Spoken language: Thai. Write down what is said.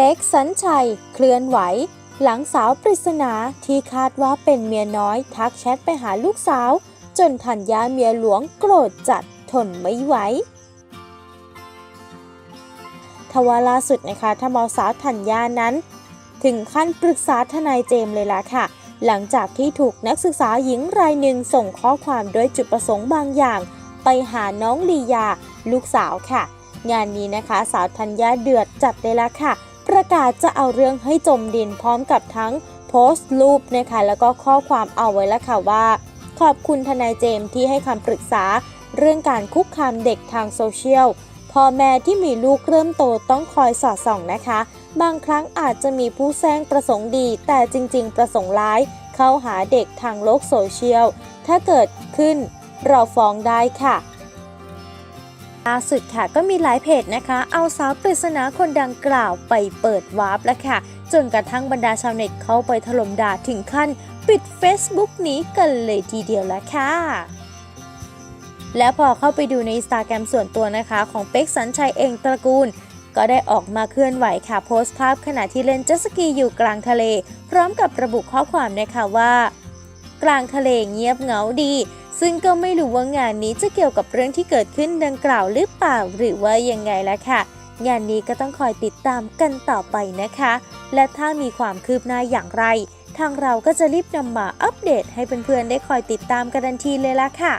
ป๊กสัญชัย เคลื่อนไหว หลังสาวปริศนาที่คาดว่าเป็นเมียน้อย ทักแชทไปหาลูกสาว จนธัญญาเมียหลวงโกรธจัดทนไม่ไหวทว่าล่าสุดนะคะทำเอาสาวธัญญานั้น ถึงขั้นปรึกษาทนายเจมเลยล่ะค่ะ หลังจากที่ถูกนักศึกษาหญิงรายหนึ่งส่งข้อความด้วยจุดประสงค์บางอย่าง ไปหาน้องลียา ลูกสาวค่ะ งานนี้นะคะ สาวธัญญาเดือดจัดเลยล่ะค่ะ ประกาศจะเอาเรื่องให้จมดินพร้อมกับทั้งโพสต์รูปนะคะแล้วก็ข้อความเอาไว้แล้วค่ะว่า ขอบคุณทนายเจมส์ที่ให้คำปรึกษา เรื่องการคุกคามเด็กทางโซเชียลพ่อแม่ที่มีลูกเริ่มโตต้องคอยสอดส่องนะคะ บางครั้งอาจจะมีผู้แซงประสงค์ดี แต่จริง ๆ ประสงค์ร้าย เข้าหาเด็กทางโลกโซเชียลถ้าเกิดขึ้นเราฟ้องได้ค่ะ ล่าสุดค่ะก็มีหลายเพจนะคะ เอาสาวปริศนาคนดังกล่าวไปเปิดวาร์ปแล้วค่ะ จนกระทั่งบรรดาชาวเน็ตเข้าไปถล่มด่าถึงขั้น ปิด Facebook นี้กันเลยทีเดียวแล้วค่ะ และพอเข้าไปดูในอินสตาแกรมส่วนตัวนะคะ ของเป็กสัญชัยเองตระกูล ก็ได้ออกมาเคลื่อนไหวค่ะ โพสต์ภาพขณะที่เล่นเจ็ตสกีอยู่กลางทะเล พร้อมกับระบุข้อความนะคะว่า กลางทะเลเงียบเหงาดี ซึ่งก็ไม่รู้ว่างานนี้จะเกี่ยวกับเรื่องที่เกิดขึ้นดังกล่าวหรือเปล่าหรือว่ายังไงละค่ะ งานนี้ก็ต้องคอยติดตามกันต่อไปนะคะ และถ้ามีความคืบหน้าอย่างไร ทางเราก็จะรีบนำมาอัปเดตให้เพื่อนๆได้คอยติดตามกันทันทีเลยละค่ะ